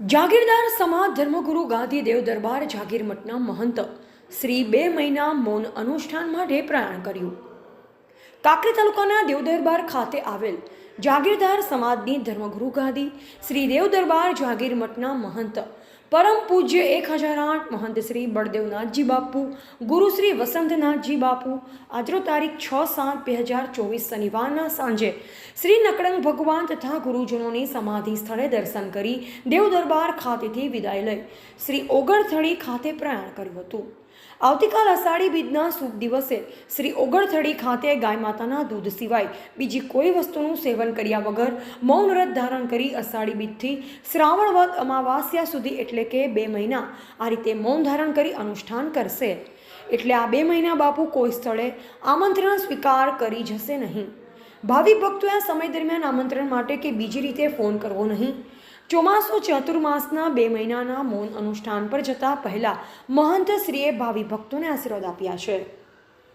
જાગીરદાર સમાજ ધર્મગુરુ ગાંધી દેવ દરબાર જાગીર મઠના મહંત શ્રી બે મહિના મૌન અનુષ્ઠાન માટે પ્રયાણ કર્યું. કાંકરી તાલુકાના દેવદરબાર ખાતે આવેલ જાગીરદાર સમાજની ધર્મગુરુ ગાદી શ્રી દેવ દરબાર જાગીર મઠના મહંત, પરમ પૂજ્ય એક હજાર આઠ મહંત શ્રી બળદેવનાથજી બાપુ, ગુરુ શ્રી વસંતનાથજી બાપુ આજરો તારીખ છ સાત બે હજાર ચોવીસ શનિવારના સાંજે શ્રી નકળંગ ભગવાન તથા ગુરુજનોની સમાધિ સ્થળે દર્શન કરી દેવ દરબાર ખાતેથી વિદાય લઈ શ્રી ઓગણથળી ખાતે પ્રયાણ કર્યું હતું. આવતીકાલ અષાઢી બીજના શુભ દિવસે શ્રી ઓગણથળી ખાતે ગાય માતાના દૂધ સિવાય બીજી કોઈ વસ્તુનું સેવન કર્યા વગર મૌન વ્રત ધારણ કરી અષાઢી બીજથી શ્રાવણ વ્રત અમાવાસ્યા સુધી એટલે કે બે મહિના આ રીતે મૌન ધારણ કરી અનુષ્ઠાન કરશે. એટલે આ બે મહિના બાપુ કોઈ સ્થળે આમંત્રણ સ્વીકાર કરી જશે નહીં. ભાવિ ભક્તોએ આ સમય દરમિયાન આમંત્રણ માટે કે બીજી રીતે ફોન કરવો નહીં. ચોમાસુ ચતુર્માસના બે મહિનાના મૌન અનુષ્ઠાન પર જતા પહેલા મહંત શ્રીએ ભાવિ ભક્તોને આશીર્વાદ આપ્યા છે.